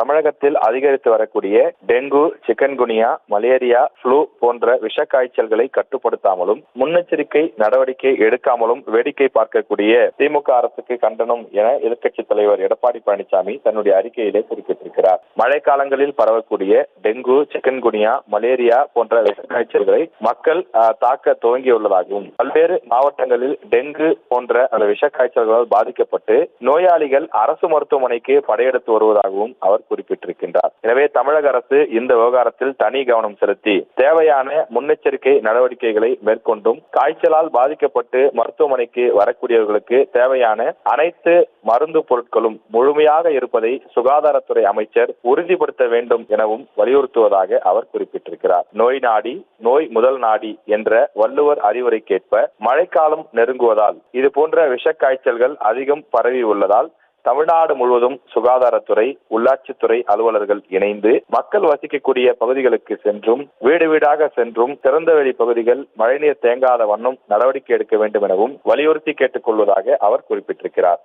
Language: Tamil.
தமிழகத்தில் அதிகரித்து வரக்கூடிய டெங்கு சிக்கன்குனியா மலேரியா ஃப்ளூ போன்ற விஷ காய்ச்சல்களை கட்டுப்படுத்தாமலும் முன்னெச்சரிக்கை நடவடிக்கை எடுக்காமலும் வேடிக்கை பார்க்கக்கூடிய திமுக அரசுக்கு கண்டனம் என எதிர்க்கட்சித் தலைவர் எடப்பாடி பழனிசாமி தன்னுடைய அறிக்கையிலே குறிப்பிட்டிருக்கிறார். மழைக்காலங்களில் பரவக்கூடிய டெங்கு சிக்கன்குனியா மலேரியா போன்ற விஷ காய்ச்சல்களை மக்கள் தாக்க துவங்கியுள்ளதாகவும் பல்வேறு மாவட்டங்களில் டெங்கு போன்ற அந்த விஷ காய்ச்சல்களால் பாதிக்கப்பட்டு நோயாளிகள் அரசு மருத்துவமனைக்கு படையெடுத்து வருவதாகவும் அவர் குறிப்பிட்டிருக்கின்றார். எனவே தமிழக அரசு இந்த விவகாரத்தில் தனி கவனம் செலுத்தி தேவையான முன்னெச்சரிக்கை நடவடிக்கைகளை மேற்கொண்டும் காய்ச்சலால் பாதிக்கப்பட்டு மருத்துவமனைக்கு வரக்கூடியவர்களுக்கு தேவையான அனைத்து மருந்து பொருட்களும் முழுமையாக இருப்பதை சுகாதாரத்துறை அமைச்சர் உறுதிப்படுத்த வேண்டும் எனவும் வலியுறுத்துவதாக அவர் குறிப்பிட்டிருக்கிறார். நோய் நாடி நோய் முதல் நாடி என்ற வள்ளுவர் அறிவுரைக்கேற்ப மழைக்காலம் நெருங்குவதால் இது போன்ற விஷக்காய்ச்சல்கள் அதிகம் பரவி உள்ளதால் தமிழ்நாடு முழுவதும் சுகாதாரத்துறை உள்ளாட்சித்துறை அலுவலர்கள் இணைந்து மக்கள் வசிக்கக்கூடிய பகுதிகளுக்கு சென்றும் வீடு வீடாக சென்றும் திறந்தவெளி பகுதிகள் மழைநீர் தேங்காத வண்ணம் நடவடிக்கை எடுக்க வேண்டும் எனவும் வலியுறுத்தி கேட்டுக் கொள்வதாக அவர் குறிப்பிட்டிருக்கிறார்.